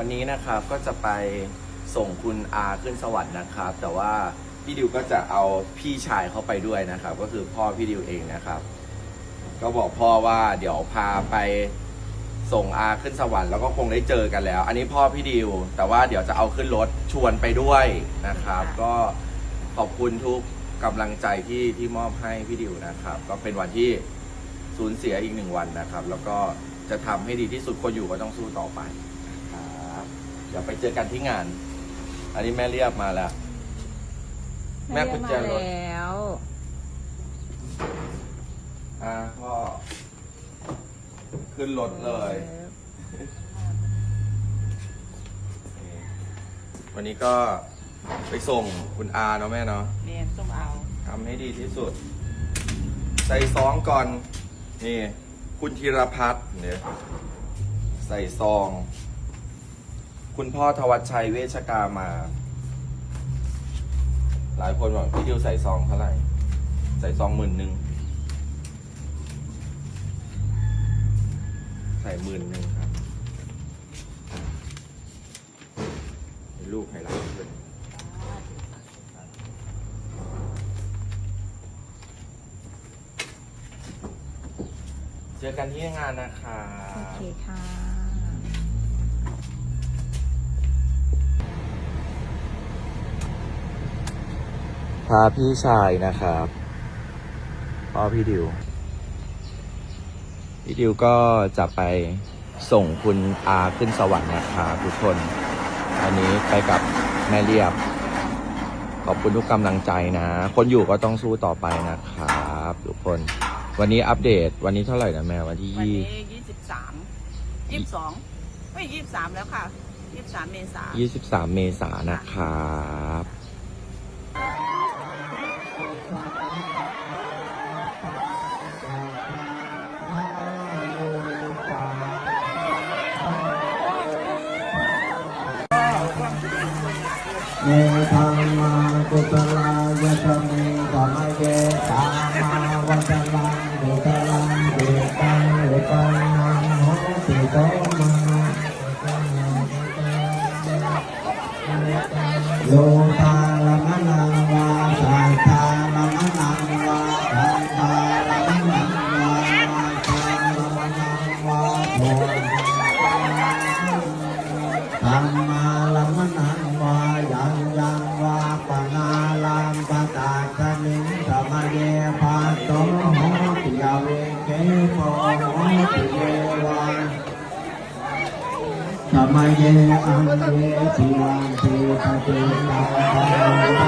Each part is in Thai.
วันนี้นะครับก็จะไปส่งคุณอาขึ้นสวรรค์นะครับ แต่ว่าพี่ดิวก็จะเอาพี่ชายเข้าไปด้วยนะครับ ก็คือพ่อพี่ดิวเองนะครับ ก็บอกพ่อว่าเดี๋ยวพาไปส่งอาขึ้นสวรรค์แล้วก็คงได้เจอกันแล้ว อันนี้พ่อพี่ดิว แต่ว่าเดี๋ยวจะเอาขึ้นรถชวนไปด้วยนะครับ ก็ขอบคุณทุกกำลังใจที่ที่มอบให้พี่ดิวนะครับ ก็เป็นวันที่สูญเสียอีกหนึ่งวันนะครับ แล้วก็จะทำให้ดีที่สุดคนอยู่ก็ต้องสู้ต่อไปนะครับ เดี๋ยวไปเจอกันที่งาน อันนี้แม่เรียบมาแล้ว แม่กุญแจรถแล้วอ่าพ่อขึ้นรถเลย วันนี้ก็ไปส่งคุณอาเนาะแม่เนาะเรียนต้องเอา ทำให้ดีที่สุด ใส่ซองก่อน นี่ คุณธีรพัฒน์เนี่ยใส่ซอง คุณพ่อทวัชชัยเวชกามา หลายคนบอกพี่ดิวใส่ซองเท่าไหร่ ใส่ซองหมื่นหนึ่งใส่หมื่นหนึ่งครับให้ลูกให้หลานด้วยเจอกันที่งานนะคะ โอเคค่ะ พาพี่ชายนะครับพ่อพี่ดิว พี่ดิวก็จะไปส่งคุณอาขึ้นสวรรค์นะครับทุกคน อันนี้ไปกับแม่เรียบ ขอบคุณทุกกำลังใจนะ คนอยู่ก็ต้องสู้ต่อไปนะครับทุกคน วันนี้อัปเดต วันนี้เท่าไหร่นะแม่วันที่วันยี่นี้ยี่สิบสามยี่สิบสองไม่ยี่สิบสามแล้วค่ะยี่สิบสามเมษา ยี่สิบสามเมษายนนะครับ เมธรรมากุตลายะธรรมิธรรมเยตามาวัจลังเดตลังเดตังเดตังนังโหติโตมาโล ติเยวาธรรมเยอังเยติวันติปฏิยาภา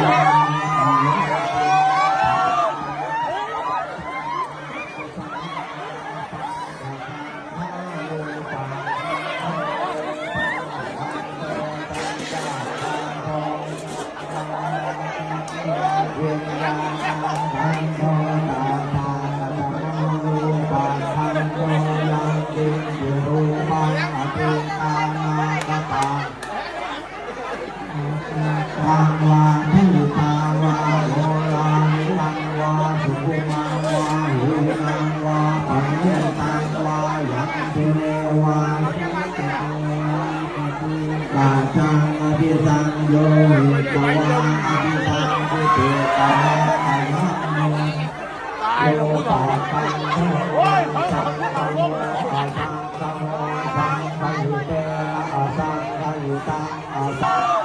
อยู่รูปังอติตานาคตาวางวาทิตาวาโหรานิลังวาสุภมังวาหินังวาปัญญตังวายัน ตุเนวาลาจังอภิสังโยหิตวาอภิสังกุเตตาอันนังโยตาปังโทสังฆโมอาสังฆโมสังฆยุเตอาสังฆยุตังอาสัง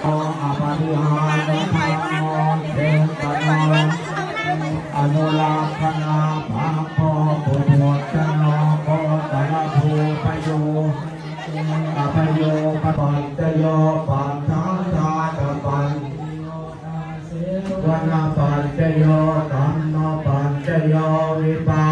โออาปาริหารธรรมโมเทตนอนุรักษณาภาโพปุถุชนโกตระภูปโยอภโยปปัญจโยปัญ วนาปัญจโยธรรมปัญจโยวิปา